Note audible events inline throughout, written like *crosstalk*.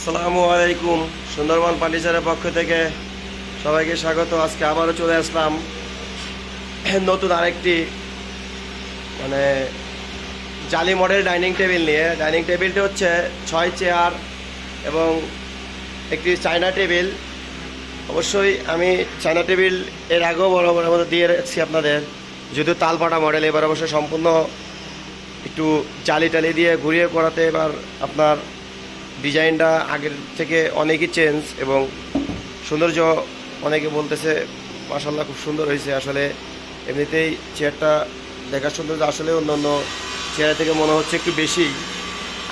আসসালামু আলাইকুম, সুন্দরবন ফার্নিচারের পক্ষ থেকে সবাইকে স্বাগত। আজকে আবারও চলে আসলাম নতুন আরেকটি মানে জালি মডেল ডাইনিং টেবিল নিয়ে। ডাইনিং টেবিলটি হচ্ছে ছয় চেয়ার এবং একটি চায়না টেবিল। অবশ্যই আমি চায়না টেবিলের আগেও বড় বড় মতো দিয়ে রেখেছি আপনাদের। যদিও তালপাটা মডেল, এবার অবশ্যই সম্পূর্ণ একটু জালি টালি দিয়ে ঘুরিয়ে করাতে এবার আপনার ডিজাইনটা আগের থেকে অনেকই চেঞ্জ এবং সৌন্দর্য অনেকে বলতেছে মাসাল্লাহ খুব সুন্দর হয়েছে। আসলে এমনিতেই চেয়ারটা দেখার সৌন্দর্য আসলে অন্য অন্য চেয়ার থেকে মনে হচ্ছে একটু বেশি।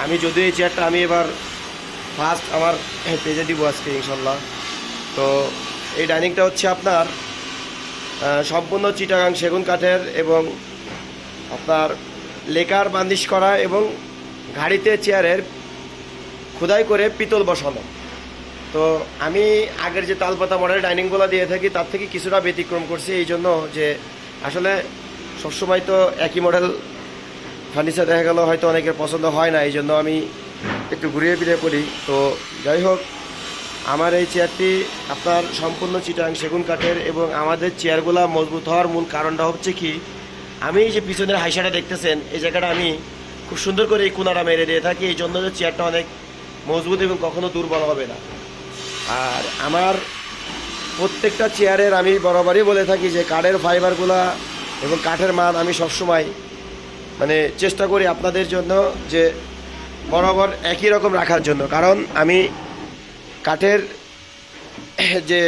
আমি যদিও এই চেয়ারটা আমি এবার ফার্স্ট আমার পেজে দিব আজকে ইনশাল্লাহ তো এই ডাইনিংটা হচ্ছে আপনার সম্পূর্ণ চিটাগাং সেগুন কাঠের এবং আপনার লেকার বান্দিশ করা এবং গাড়িতে চেয়ারের খোদাই করে পিতল বসানো। তো আমি আগের যে তালপাতা মডেল ডাইনিংগুলো দিয়ে থাকি, তার থেকে কিছুটা ব্যতিক্রম করছি এই জন্য যে আসলে সবসময় তো একই মডেল ফার্নিচার দেখা গেল, হয়তো অনেকের পছন্দ হয় না, এই জন্য আমি একটু ঘুরিয়ে ফিরিয়ে করি তো যাই হোক, আমার এই চেয়ারটি আপনার সম্পূর্ণ চিটাং সেগুন কাঠের এবং আমাদের চেয়ারগুলো মজবুত হওয়ার মূল কারণটা হচ্ছে কি, আমি যে পিছনের হাইসাটা দেখতেছেন, এই জায়গাটা আমি খুব সুন্দর করে এই কোনাটা মেরে দিয়ে থাকি। এই জন্য যে চেয়ারটা অনেক মজবুত এবং কখনো দুর্বল হবে না। আর আমার প্রত্যেকটা চেয়ারের আমি বরাবরই বলে থাকি যে কাঠের ফাইবারগুলা এবং কাঠের মান আমি সবসময় মানে চেষ্টা করি আপনাদের জন্য যে বরাবর একই রকম রাখার জন্য। কারণ আমি কাঠের যে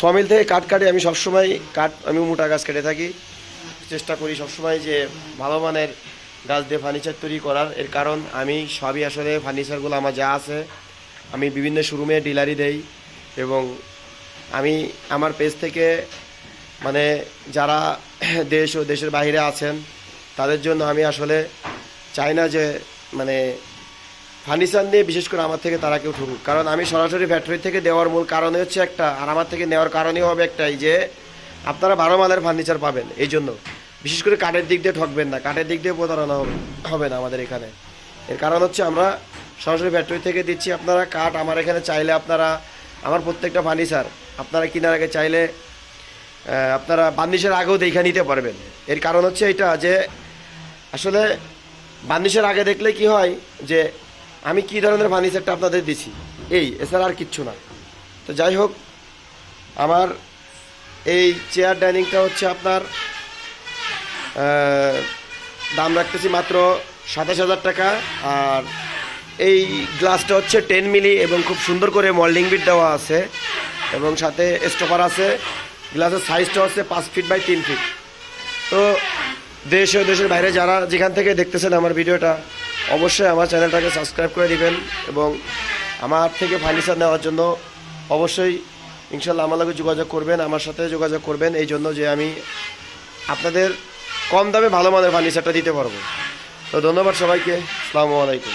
সমিল থেকে কাঠ কাটে, আমি সবসময় কাঠ, আমি মোটা গাছ কেটে থাকি। চেষ্টা করি সবসময় যে ভালো মানের গাছ দিয়ে ফার্নিচার তৈরি করার। এর কারণ, আমি সবই আসলে ফার্নিচারগুলো আমার যা আছে, আমি বিভিন্ন শোরুমে ডিলারি দেই এবং আমি আমার পেজ থেকে মানে যারা *coughs* দেশ ও দেশের বাইরে আছেন, তাদের জন্য আমি আসলে চাই না যে মানে ফার্নিচার নিয়ে বিশেষ করে আমার থেকে তারা কেউ ঠকুক। কারণ আমি সরাসরি ফ্যাক্টরি থেকে দেওয়ার মূল কারণে হচ্ছে একটা, আর আমার থেকে নেওয়ার কারণই হবে একটাই যে আপনারা বারো মালের ফার্নিচার পাবেন এই জন্য বিশেষ করে কাঠের দিক দিয়ে ঠকবেন না, কাঠের দিক দিয়ে প্রতারণা হবে না আমাদের এখানে। এর কারণ হচ্ছে আমরা সরাসরি ফ্যাক্টরি থেকে দিচ্ছি আপনারা কাঠ, আমার এখানে চাইলে আপনারা, আমার প্রত্যেকটা ফার্নিচার আপনারা কেনার আগে চাইলে আপনারা বান্দিশের আগেও দেখে নিতে পারবেন। এর কারণ হচ্ছে এটা যে, আসলে বান্দিশের আগে দেখলে কি হয় যে, আমি কি ধরনের ফার্নিচারটা আপনাদের দিছি? এই, এছাড়া আর কিচ্ছু না। তো যাই হোক, আমার এই চেয়ার ডাইনিংটা হচ্ছে আপনার দাম রাখতেছি মাত্র সাতাশ হাজার টাকা। আর এই গ্লাসটা হচ্ছে টেন মিলি এবং খুব সুন্দর করে মল্ডিং বিট দেওয়া আছে এবং সাথে স্টপার আছে। গ্লাসের সাইজটা হচ্ছে পাঁচ ফিট বাই তিন ফিট তো দেশ ও দেশের বাইরে যারা যেখান থেকে দেখতেছেন আমার ভিডিওটা, অবশ্যই আমার চ্যানেলটাকে সাবস্ক্রাইব করে দিবেন এবং আমার থেকে ফার্নিচার নেওয়ার জন্য অবশ্যই ইনশাল্লাহ আমার যোগাযোগ করবেন, আমার সাথে যোগাযোগ করবেন। এই জন্য যে আমি আপনাদের কম দামে ভালো মানের ফার্নিচারটা দিতে পারব। তো ধন্যবাদ সবাইকে। আসসালামু আলাইকুম।